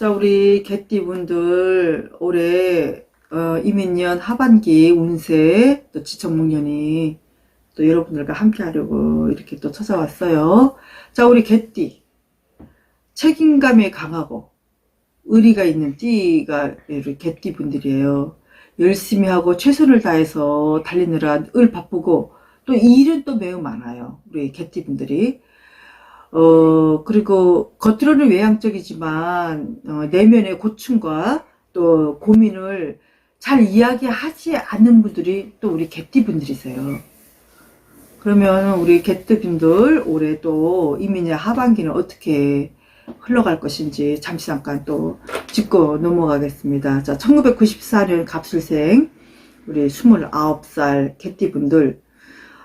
자, 우리 개띠분들 올해 어, 이민년 하반기 운세 또 지청목년이 또 여러분들과 함께 하려고 이렇게 또 찾아왔어요. 자, 우리 개띠 책임감이 강하고 의리가 있는 띠가 우리 개띠 분들이에요. 열심히 하고 최선을 다해서 달리느라 을 바쁘고 또 일은 또 매우 많아요. 우리 개띠 분들이. 어, 그리고 겉으로는 외향적이지만, 어, 내면의 고충과 또 고민을 잘 이야기하지 않는 분들이 또 우리 개띠 분들이세요. 그러면 우리 개띠 분들 올해 또 이민의 하반기는 어떻게 흘러갈 것인지 잠시 잠깐 또 짚고 넘어가겠습니다. 자, 1994년 갑술생 우리 29살 개띠분들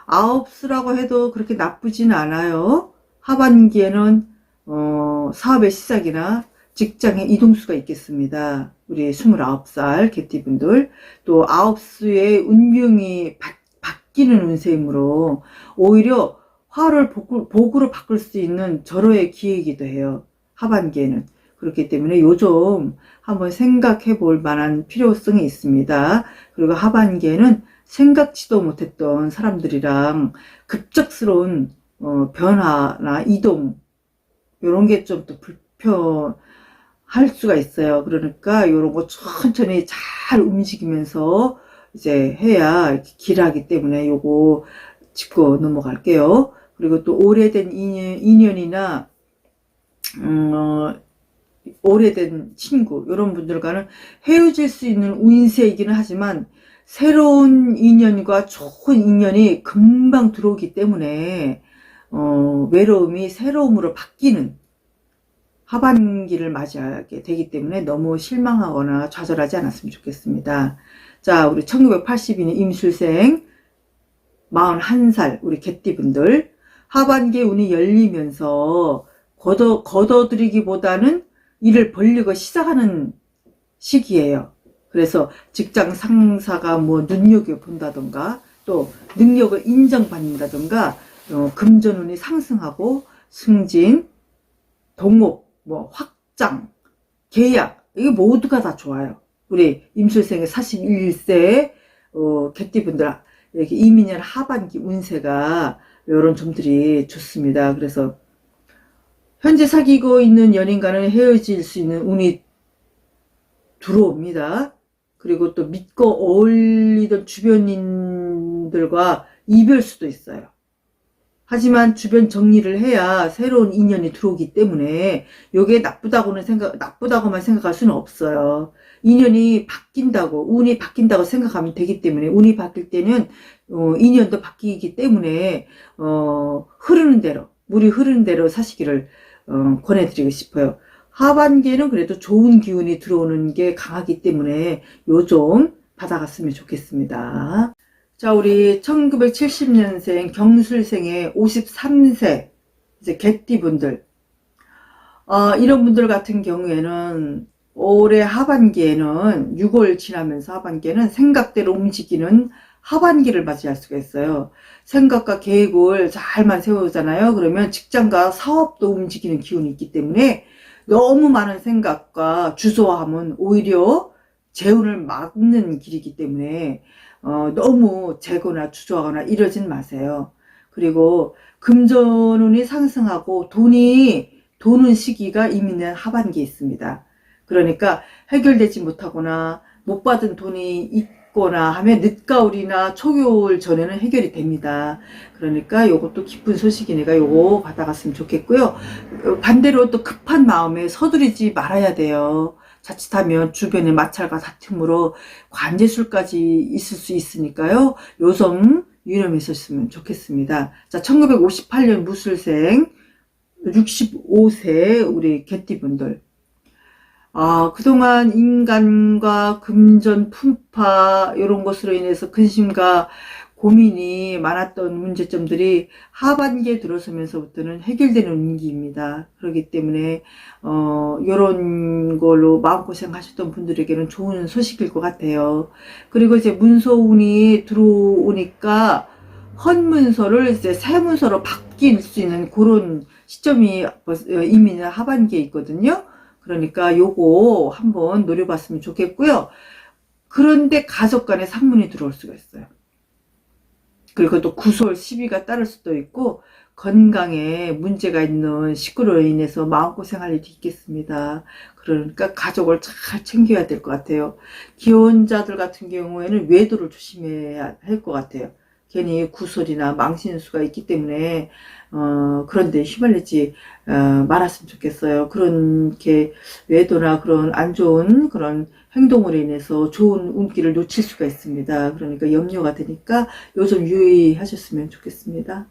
9수라고 해도 그렇게 나쁘진 않아요. 하반기에는 어, 사업의 시작이나 직장의 이동수가 있겠습니다. 우리 29살 개띠분들 또 9수의 운명이 바, 바뀌는 운세이므로 오히려 화를 복으로, 복으로 바꿀 수 있는 절호의 기회이기도 해요. 하반기에는. 그렇기 때문에 요즘 한번 생각해 볼 만한 필요성이 있습니다. 그리고 하반기에는 생각지도 못했던 사람들이랑 급작스러운 어, 변화나 이동 이런 게 좀 또 불편할 수가 있어요. 그러니까 이런 거 천천히 잘 움직이면서 이제 해야 길하기 때문에 요거 짚고 넘어갈게요. 그리고 또 오래된 인연, 인연이나 음, 어, 오래된 친구 이런 분들과는 헤어질 수 있는 운세이기는 하지만 새로운 인연과 좋은 인연이 금방 들어오기 때문에 어, 외로움이 새로움으로 바뀌는 하반기를 맞이하게 되기 때문에 너무 실망하거나 좌절하지 않았으면 좋겠습니다. 자, 우리 1982년 임술생 41살 우리 개띠분들 하반기 운이 열리면서 걷어, 걷어들이기보다는 일을 벌리고 시작하는 시기예요. 그래서 직장 상사가 뭐 눈여겨 본다던가 또 능력을 인정받는다던가 어, 금전운이 상승하고 승진, 동업, 뭐 확장, 계약 이게 모두가 다 좋아요. 우리 임술생의 41세 어, 개띠분들 이렇게 이민년 하반기 운세가 이런 점들이 좋습니다. 그래서 현재 사귀고 있는 연인과는 헤어질 수 있는 운이 들어옵니다. 그리고 또 믿고 어울리던 주변인들과 이별 수도 있어요. 하지만 주변 정리를 해야 새로운 인연이 들어오기 때문에 이게 나쁘다고는 생각 나쁘다고만 생각할 수는 없어요. 인연이 바뀐다고 운이 바뀐다고 생각하면 되기 때문에 운이 바뀔 때는 어, 인연도 바뀌기 때문에 어, 흐르는 대로 물이 흐르는 대로 사시기를 어, 권해드리고 싶어요. 하반기에는 그래도 좋은 기운이 들어오는 게 강하기 때문에 요 좀 받아갔으면 좋겠습니다. 자, 우리 1970년생 경술생의 53세 이제 개띠분들 어, 이런 분들 같은 경우에는 올해 하반기에는 6월 지나면서 하반기에는 생각대로 움직이는 하반기를 맞이할 수가 있어요. 생각과 계획을 잘만 세우잖아요. 그러면 직장과 사업도 움직이는 기운이 있기 때문에 너무 많은 생각과 주소함은 오히려 재운을 막는 길이기 때문에 어, 너무 재거나 주저하거나 이러진 마세요. 그리고 금전운이 상승하고 돈이 도는 시기가 이민년 하반기에 있습니다. 그러니까 해결되지 못하거나 못 받은 돈이 있거나 하면 늦가을이나 초겨울 전에는 해결이 됩니다. 그러니까 요것도 기쁜 소식이니까 요거 받아갔으면 좋겠고요. 반대로 또 급한 마음에 서두르지 말아야 돼요. 자칫하면 주변의 마찰과 다툼으로 관제술까지 있을 수 있으니까요. 요점 유념했었으면 좋겠습니다. 자, 1958년 무술생 65세 우리 개띠분들 아, 그동안 인간과 금전, 풍파, 이런 것으로 인해서 근심과 고민이 많았던 문제점들이 하반기에 들어서면서부터는 해결되는 운기입니다. 그렇기 때문에, 어, 요런 걸로 마음고생 하셨던 분들에게는 좋은 소식일 것 같아요. 그리고 이제 문서운이 들어오니까 헌문서를 이제 새 문서로 바뀔 수 있는 그런 시점이 이미 하반기에 있거든요. 그러니까 요거 한번 노려봤으면 좋겠고요. 그런데 가족 간에 상문이 들어올 수가 있어요. 그리고 또 구솔 시비가 따를 수도 있고 건강에 문제가 있는 식구로 인해서 마음고생할 일이 있겠습니다. 그러니까 가족을 잘 챙겨야 될 것 같아요. 기혼자들 같은 경우에는 외도를 조심해야 할 것 같아요. 괜히 구설이나 망신수가 있기 때문에 어, 그런데 휘말리지 어, 말았으면 좋겠어요. 그렇게 외도나 그런 안 좋은 그런 행동으로 인해서 좋은 운기를 놓칠 수가 있습니다. 그러니까 염려가 되니까 요즘 유의하셨으면 좋겠습니다.